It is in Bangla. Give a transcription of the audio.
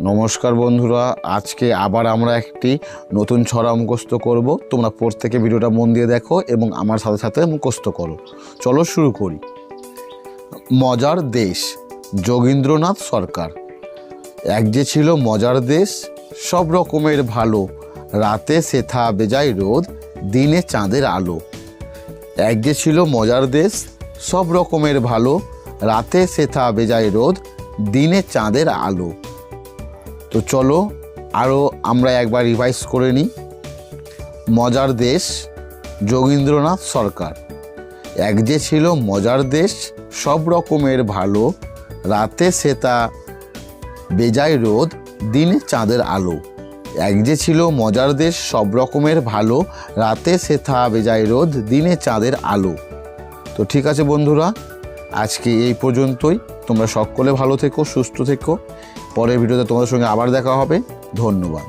নমস্কার বন্ধুরা, আজকে আবার আমরা একটি নতুন ছড়া মুখস্থ করব। তোমরা প্রত্যেকে ভিডিওটা মন দিয়ে দেখো এবং আমার সাথে সাথে মুখস্থ করো। চলো শুরু করি। মজার দেশ, যোগীন্দ্রনাথ সরকার। এক যে ছিল মজার দেশ, সব রকমের ভালো। রাতে সেথা বেজায় রোদ, দিনে চাঁদের আলো। এক যে ছিল মজার দেশ সব রকমের ভালো, রাতে সেথা বেজায় রোদ, দিনে চাঁদের আলো। তো চলো আরও আমরা একবার রিভাইজ করে নিই। মজার দেশ, যোগীন্দ্রনাথ সরকার। এক যে ছিল মজার দেশ, সব রকমের ভালো, রাতে সেতা বেজায় রোদ, দিনে চাঁদের আলো। এক যে ছিল মজার দেশ, সব রকমের ভালো, রাতে সেথা বেজায় রোদ, দিনে চাঁদের আলো। তো ঠিক আছে বন্ধুরা, আজকে এই পর্যন্তই। তোমরা সকলে ভালো থেকো, সুস্থ থেকো। পরের ভিডিওতে তোমাদের সঙ্গে আবার দেখা হবে। ধন্যবাদ।